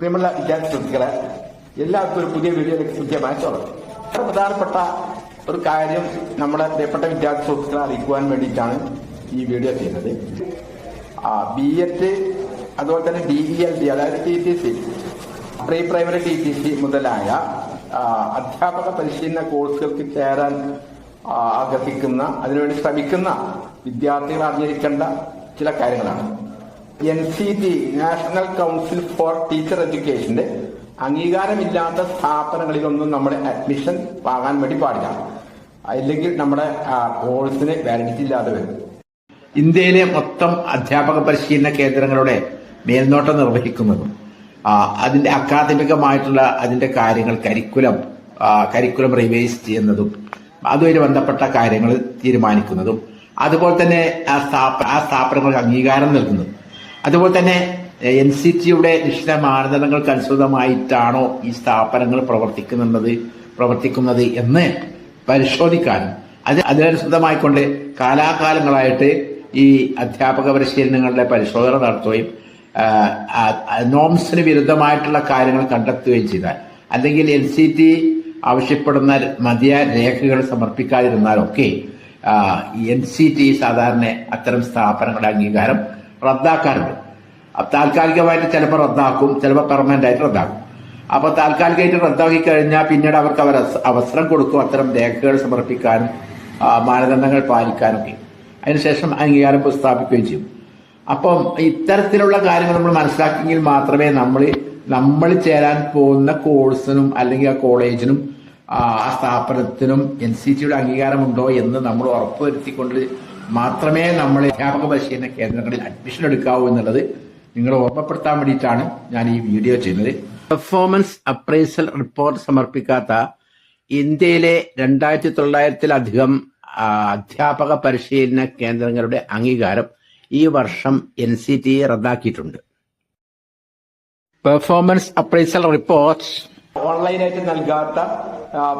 പ്രിയമുള്ള വിദ്യാർത്ഥി സുഹൃത്തുക്കളെ എല്ലാവർക്കും ഒരു പുതിയ വീഡിയോയിലേക്ക് പുതിയ മാറ്റമാണ് വളരെ പ്രധാനപ്പെട്ട ഒരു കാര്യം നമ്മുടെ പ്രിയപ്പെട്ട വിദ്യാർത്ഥി സുഹൃത്തുക്കളെ അറിയിക്കുവാൻ വേണ്ടിയിട്ടാണ് ഈ വീഡിയോ ചെയ്യുന്നത്. ബി എഡ് അതുപോലെ തന്നെ ഡി ഇ എൽ ഡി അതായത് T T C pre primary T T C മുതലായ അധ്യാപക പരിശീലന കോഴ്സുകൾക്ക് ചേരാൻ ആഗ്രഹിക്കുന്ന അതിനുവേണ്ടി ശ്രമിക്കുന്ന വിദ്യാർത്ഥികൾ അറിഞ്ഞിരിക്കേണ്ട ചില കാര്യങ്ങളാണ്. N C T national council for teacher എഡ്യൂക്കേഷന്റെ അംഗീകാരമില്ലാത്ത സ്ഥാപനങ്ങളിലൊന്നും നമ്മുടെ അഡ്മിഷൻ വാങ്ങാൻ വേണ്ടി പാടില്ല. അല്ലെങ്കിൽ നമ്മുടെ കോഴ്സിന് വാലിഡിറ്റി ഇല്ലാതെ വരും. ഇന്ത്യയിലെ മൊത്തം അധ്യാപക പരിശീലന കേന്ദ്രങ്ങളുടെ മേൽനോട്ടം നിർവഹിക്കുന്നതും അതിന്റെ അക്കാദമികമായിട്ടുള്ള അതിന്റെ കാര്യങ്ങൾ കരിക്കുലം കരിക്കുലം റിവൈസ് ചെയ്യുന്നതും അതുമായി ബന്ധപ്പെട്ട കാര്യങ്ങൾ തീരുമാനിക്കുന്നതും അതുപോലെ തന്നെ ആ സ്ഥാപനങ്ങൾക്ക് അംഗീകാരം നൽകുന്നതും. അതുപോലെ തന്നെ എൻ സി ടിയുടെ നിശ്ചിത മാനദണ്ഡങ്ങൾക്ക് അനുസൃതമായിട്ടാണോ ഈ സ്ഥാപനങ്ങൾ പ്രവർത്തിക്കുന്നുള്ളത് പ്രവർത്തിക്കുന്നത് എന്ന് പരിശോധിക്കാനും. അത് അതിനനുസൃതമായിക്കൊണ്ട് കാലാകാലങ്ങളായിട്ട് ഈ അധ്യാപക പരിശീലനങ്ങളുടെ പരിശോധന നടത്തുകയും നോംസിന് വിരുദ്ധമായിട്ടുള്ള കാര്യങ്ങൾ കണ്ടെത്തുകയും ചെയ്താൽ അല്ലെങ്കിൽ എൻ സി ടി ആവശ്യപ്പെടുന്ന മതിയായ രേഖകൾ സമർപ്പിക്കാതിരുന്നാലൊക്കെ എൻ സി ടി സാധാരണ അത്തരം സ്ഥാപനങ്ങളുടെ അംഗീകാരം റദ്ദാക്കാറുണ്ട്. താൽക്കാലികമായിട്ട് ചിലപ്പോൾ റദ്ദാക്കും ചിലപ്പോൾ പെർമനന്റ് ആയിട്ട് റദ്ദാക്കും. അപ്പോൾ താൽക്കാലികമായിട്ട് റദ്ദാക്കി കഴിഞ്ഞാൽ പിന്നീട് അവർക്ക് അവർ അവസരം കൊടുക്കും അത്തരം രേഖകൾ സമർപ്പിക്കാനും മാനദണ്ഡങ്ങൾ പാലിക്കാനൊക്കെ അതിനുശേഷം അംഗീകാരം പ്രസ്താവിക്കുകയും ചെയ്യും. അപ്പം ഇത്തരത്തിലുള്ള കാര്യങ്ങൾ നമ്മൾ മനസ്സിലാക്കിയെങ്കിൽ മാത്രമേ നമ്മൾ നമ്മൾ ചേരാൻ പോകുന്ന കോഴ്സിനും അല്ലെങ്കിൽ ആ കോളേജിനും ആ സ്ഥാപനത്തിനും എൻ സി ടിയുടെ അംഗീകാരമുണ്ടോ എന്ന് നമ്മൾ ഉറപ്പുവരുത്തിക്കൊണ്ട് മാത്രമേ നമ്മൾ അധ്യാപക പരിശീലന കേന്ദ്രങ്ങളിൽ അഡ്മിഷൻ എടുക്കാവൂ എന്നുള്ളത് നിങ്ങളെ ഓർമ്മപ്പെടുത്താൻ വേണ്ടിയിട്ടാണ് ഞാൻ ഈ വീഡിയോ ചെയ്യുന്നത്. പെർഫോമൻസ് അപ്രൈസൽ റിപ്പോർട്ട് സമർപ്പിക്കാത്ത ഇന്ത്യയിലെ രണ്ടായിരത്തി തൊള്ളായിരത്തിലധികം അധ്യാപക പരിശീലന കേന്ദ്രങ്ങളുടെ അംഗീകാരം ഈ വർഷം എൻ സി ടി റദ്ദാക്കിയിട്ടുണ്ട്. പെർഫോമൻസ് അപ്രൈസൽ റിപ്പോർട്ട് ഓൺലൈനായിട്ട് നൽകാത്ത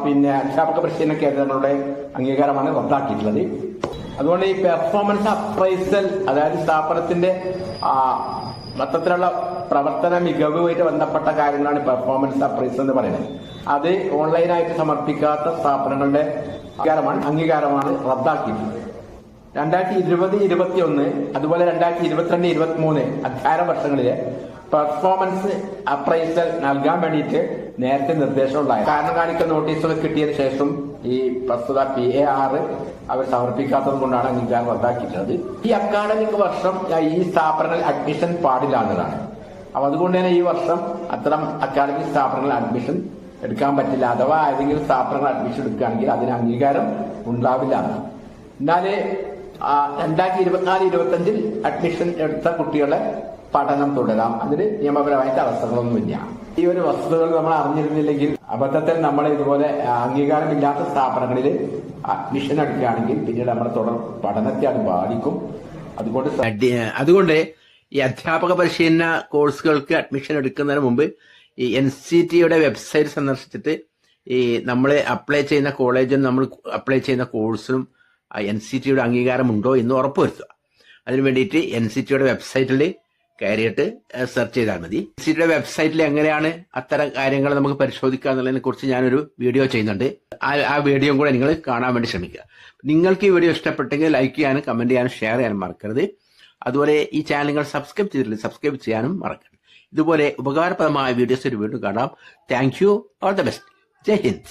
പിന്നെ അധ്യാപക പരിശീലന കേന്ദ്രങ്ങളുടെ അംഗീകാരമാണ് റദ്ദാക്കിയിട്ടുള്ളത്. അതുകൊണ്ട് ഈ പെർഫോമൻസ് അപ്രൈസൽ അതായത് സ്ഥാപനത്തിന്റെ മൊത്തത്തിലുള്ള പ്രവർത്തന മികവുമായിട്ട് ബന്ധപ്പെട്ട കാര്യങ്ങളാണ് പെർഫോമൻസ് അപ്രൈസൽ എന്ന് പറയുന്നത്. അത് ഓൺലൈനായിട്ട് സമർപ്പിക്കാത്ത സ്ഥാപനങ്ങളുടെ അംഗീകാരമാണ് അംഗീകാരമാണ് റദ്ദാക്കിയിട്ടുള്ളത് രണ്ടായിരത്തി ഇരുപത് ഇരുപത്തി ഒന്ന് അതുപോലെ രണ്ടായിരത്തി ഇരുപത്തിരണ്ട് ഇരുപത്തി മൂന്ന് അധ്യയന വർഷങ്ങളിലെ പെർഫോമൻസ് അപ്രൈസൽ നൽകാൻ വേണ്ടിയിട്ട് നേരത്തെ നിർദ്ദേശമുണ്ടായി കാരണം കാണിക്കൽ നോട്ടീസുകൾ കിട്ടിയതിനു ശേഷം ഈ പ്രസ്തുത പി എ ആർ അവർ സമർപ്പിക്കാത്തത് കൊണ്ടാണ് അംഗീകാരം റദ്ദാക്കിയിട്ടുള്ളത്. ഈ അക്കാഡമിക് വർഷം ഈ സ്ഥാപനങ്ങളിൽ അഡ്മിഷൻ പാടില്ല എന്നതാണ്. അപ്പൊ അതുകൊണ്ട് തന്നെ ഈ വർഷം അത്തരം അക്കാഡമിക് സ്ഥാപനങ്ങളിൽ അഡ്മിഷൻ എടുക്കാൻ പറ്റില്ല. അഥവാ ഏതെങ്കിലും സ്ഥാപനങ്ങൾ അഡ്മിഷൻ എടുക്കുകയാണെങ്കിൽ അതിന് അംഗീകാരം ഉണ്ടാവില്ല എന്നാൽ രണ്ടായിരത്തി ഇരുപത്തിനാല് ഇരുപത്തി അഞ്ചിൽ അഡ്മിഷൻ എടുത്ത കുട്ടികളെ പഠനം തുടരാം. അതിന് നിയമപരമായിട്ട് അവസരങ്ങളൊന്നുമില്ല. ഈ ഒരു വസ്തുതകൾ നമ്മൾ അറിഞ്ഞിരുന്നില്ലെങ്കിൽ അബദ്ധത്തിൽ നമ്മൾ ഇതുപോലെ അംഗീകാരമില്ലാത്ത സ്ഥാപനങ്ങളിൽ അഡ്മിഷൻ എടുക്കുകയാണെങ്കിൽ പിന്നീട് നമ്മുടെ തുടർ പഠനത്തെ അത് ബാധിക്കും. അതുകൊണ്ട് അതുകൊണ്ട് ഈ അധ്യാപക പരിശീലന കോഴ്സുകൾക്ക് അഡ്മിഷൻ എടുക്കുന്നതിന് മുമ്പ് ഈ എൻ സി ടിയുടെ വെബ്സൈറ്റ് സന്ദർശിച്ചിട്ട് ഈ നമ്മൾ അപ്ലൈ ചെയ്യുന്ന കോളേജും നമ്മൾ അപ്ലൈ ചെയ്യുന്ന കോഴ്സിനും എൻ സി ടിയുടെ അംഗീകാരമുണ്ടോ എന്ന് ഉറപ്പുവരുത്തുക. അതിനു വേണ്ടിയിട്ട് എൻ സി ടിയുടെ വെബ്സൈറ്റിൽ കയറിയിട്ട് സെർച്ച് ചെയ്താൽ മതി. എൻ സി ടിയുടെ വെബ്സൈറ്റിൽ എങ്ങനെയാണ് അത്തരം കാര്യങ്ങൾ നമുക്ക് പരിശോധിക്കുക എന്നുള്ളതിനെ കുറിച്ച് ഞാനൊരു വീഡിയോ ചെയ്യുന്നുണ്ട്. ആ വീഡിയോ കൂടെ നിങ്ങൾ കാണാൻ വേണ്ടി ശ്രമിക്കുക. നിങ്ങൾക്ക് ഈ വീഡിയോ ഇഷ്ടപ്പെട്ടെങ്കിൽ ലൈക്ക് ചെയ്യാനും കമന്റ് ചെയ്യാനും ഷെയർ ചെയ്യാനും മറക്കരുത്. അതുപോലെ ഈ ചാനൽ നിങ്ങൾ സബ്സ്ക്രൈബ് ചെയ്തിട്ടില്ല സബ്സ്ക്രൈബ് ചെയ്യാനും മറക്കരുത്. ഇതുപോലെ ഉപകാരപ്രദമായ വീഡിയോസ് വീണ്ടും കാണാം. Thank you all the best Jai Hind.